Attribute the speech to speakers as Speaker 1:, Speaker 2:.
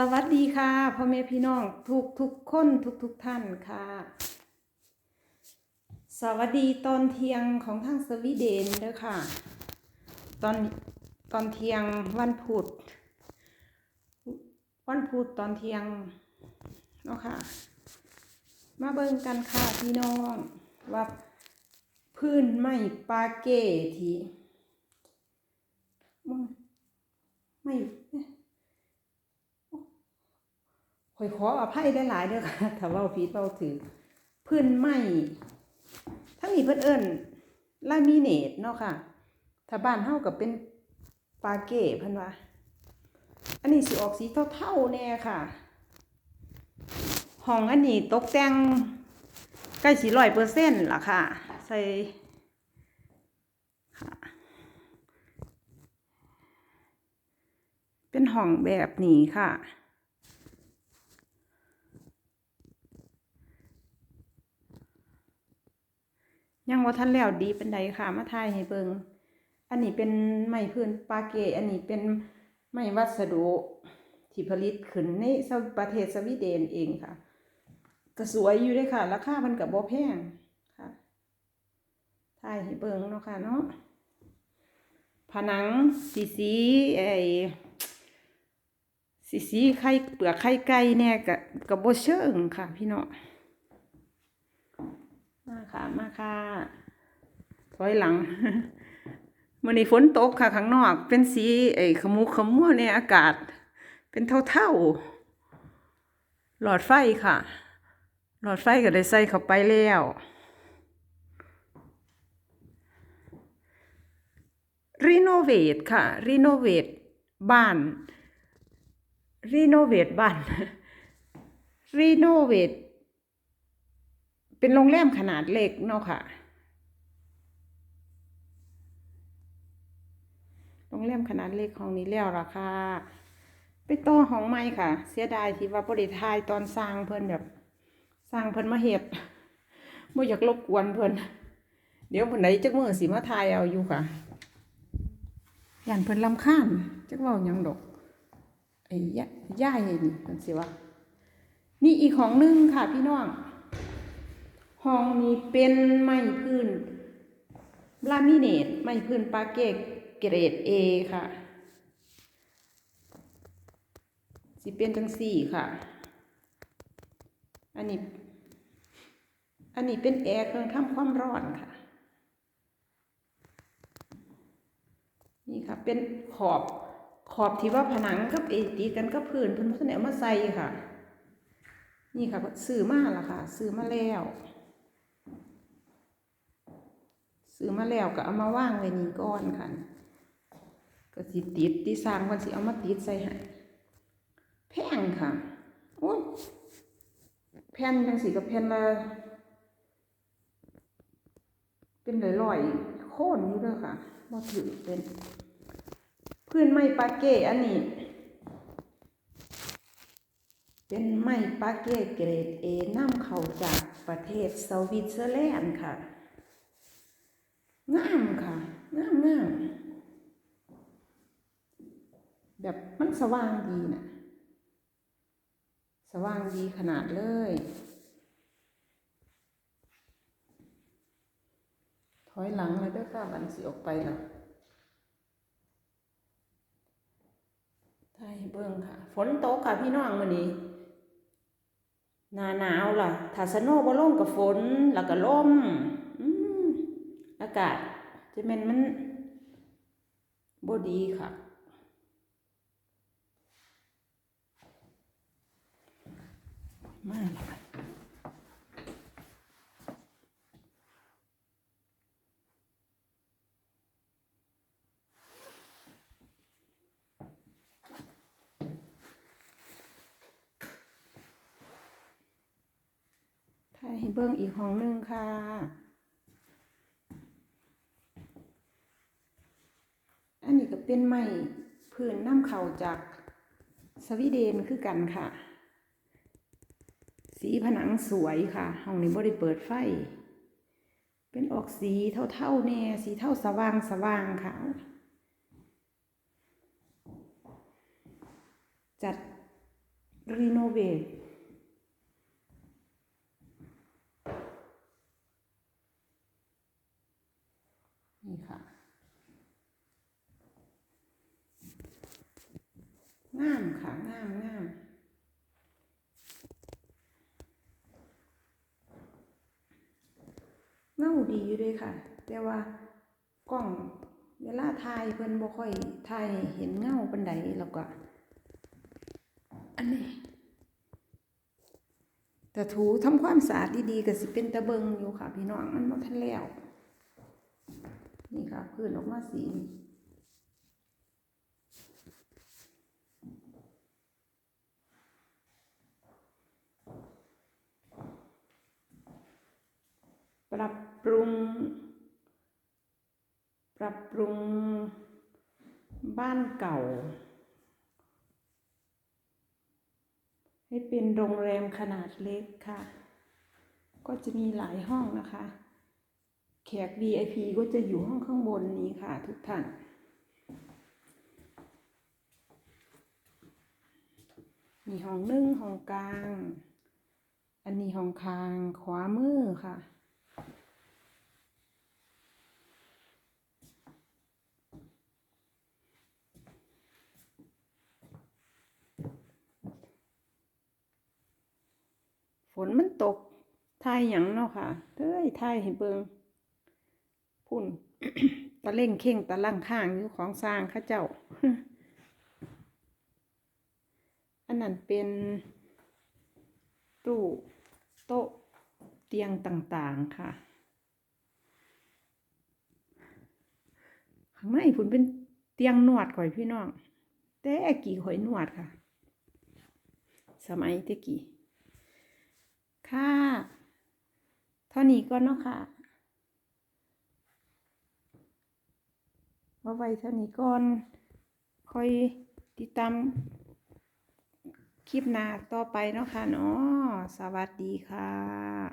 Speaker 1: สวัสดีค่ะพ่อแม่พี่น้องทุกทุกคนทุกทุกท่านค่ะ สวัสดีตอนเที่ยงของทางสวีเดนเด้อค่ะ ตอนตอนเที่ยงวันพุธวันพุธตอนเที่ยงเนาะค่ะ มาเบิ่งกันค่ะพี่น้องว่าพื้นไม้ปาเก้ที่มึงไม่ ข่อยขออภัยได้หลายๆเด้อค่ะถ้าเว้าผิดเว้าถือพื้นไม้ทั้งนี้เพิ่นเอิ้นลามิเนตเนาะค่ะ ถ้าบ้านเฮาก็เป็นปาเก้เพิ่นว่าอันนี้สิออกสีเทาๆแน่ค่ะห้องอันนี้ตกแต่งใกล้สิ100%ล่ะค่ะ ใส่ค่ะ เป็นห้องแบบนี้ค่ะ ยังว่าท่านแล้วดีเป็นใดค่ะ มาทายให้เบิงอันนี้เป็นไม้พื้นปาเกะอันนี้เป็นไม้วัสดุที่ผลิตขึ้นในประเทศสวีเดนเองค่ะก็สวยอยู่เลยค่ะ ราคามันกับบ่แพงค่ะทายให้เบิงเนาะค่ะเนาะผนังสีสีไอสีสีไข่เปลือกไข่ไก่เนี่ยกับกับบ่เชิงค่ะ พี่เน้องมา ค่ะมาค่ะถอยหลังมื่อนี้ฝนตกค่ะข้างนอก เป็นสีไอ้ขมุขมัวในอากาศ เป็นเท่าๆ หลอดไฟค่ะ หลอดไฟก็ได้ใส่เข้าไปแล้ว รีโนเวทค่ะ รีโนเวทบ้าน รีโนเวทบ้าน รีโนเวท เป็นโรงแรมขนาดเล็กเนาะค่ะ โรงแรมขนาดเล็กของนี้แล้วราคาไปต่อห้องใหม่ค่ะ เสียดายที่ว่าบริทายตอนสร้างเพิ่นแบบ สร้างเพิ่นมาเฮ็ดบ่อยากรบกวนเพิ่นเดี๋ยวเพิ่นไหนจักมือสิมาทายเอาอยู่ค่ะย่านเพิ่นรำคาญจักเว้าหยังดอกไอ้ยะย่ายนี่เพิ่นสิว่านี่อีกของหนึงค่ะพี่น้อง ห้องนี้เป็นไม้พื้นลามิเนตไม้พื้นปาเกตเกรด A ค่ะ สิเป็นจังสี่ค่ะ อันนี้ อันนี้เป็นแอร์เครื่องทำความร้อนค่ะ นี่ค่ะ เป็นขอบขอบที่ว่าผนังกับเอตีกันกับพื้นเพิ่นเพิ่นเอามาใส่ค่ะ นี่ค่ะซื้อมาล้วค่ะ ซื้อมาแล้ว ซื้อมาแล้วก็เอามาว่างไว้นี่ก่อนค่ะก็สิติดที่สร้างมันสิเอามาติดใส่ให้แพงค่ะโอ้ยแผ่นจังสิกับแผ่นละเป็นร้อยๆโค่นอยู่ด้อค่ะบ่ถือเป็นพื้นไม้ปาเก้อันนี้ เป็นไม้ปาเก้เกรดเอนำเข้าจากประเทศสวิตเซอร์แลนด์ค่ะ งามค่ะงามงามแบบมันสว่างดีนะสว่างดีขนาดเลย ถอยหลังเลยเด้วยค่ะบันสิออกไปแล้วไทยเบิ้งค่ะ ฝนตกค่ะพี่น้องมื้อนี้ หนาหนาวล่ะ ถ้าสโนว์บ่ลงกับฝน แล้วก็ลมอืมากาศจะเป็นมันบดีค่ะมากเลยให้เบิ้งอีกห้องหนึงค่ะ อันนี้ก็ เป็นไม้พื้นน้ำเขาจากสวีเดนคือกันค่ะ สีผนังสวยค่ะ ห้องนี้บ่ได้เปิดไฟ เป็นออกสีเท่าๆแน่สีเท่าสว่างสว่างค่ะ จัดรีโนเวทนี่ค่ะ งามค่ะงามงามเงาดีอยู่เลยค่ะ แต่ว่ากล้องเวลาถ่ายเพิ่นบ่ค่อยถ่ายเห็นเงาปานใดแล้วก็ อันนี้แต่ถูทำความสะอาดดีๆก็สิเป็นตะเบิงอยู่ค่ะ พี่น้องมันบ่ทันแล้ว นี่ค่ะพื้นออกมาสี รับปรุง ปรับปรุง บ้านเก่า ให้เป็นโรงแรมขนาดเล็กค่ะ ก็จะมีหลายห้องนะคะ แขก VIP ก็จะอยู่ห้องข้างบนนี้ค่ะทุกท่านมีห้องหนึ่งห้องกลาง อันนี้ห้องคาง ขวามือค่ะ นมันตกทายหยังเนาะค่ะเอ้ยทายให้เบิงพุ่นตะเล่งเข่งตะลังข้างอยู่ของสร้างข้าเจ้า อันนั้นเป็นตู้โต๊ะเตียงต่างๆค่ะข้างในพุ่นเป็นเตียงนวดข่อยพี่น้อง แต่กี่ข่อยนวดค่ะ สมัยแตะกี้ ค่ะ เท่านี้ก็เนาะค่ะว่าไว้เท่านี้ก่อนค่อยติดตามคลิปหน้าต่อไปเนาะค่ะเนาะสวัสดีค่ะ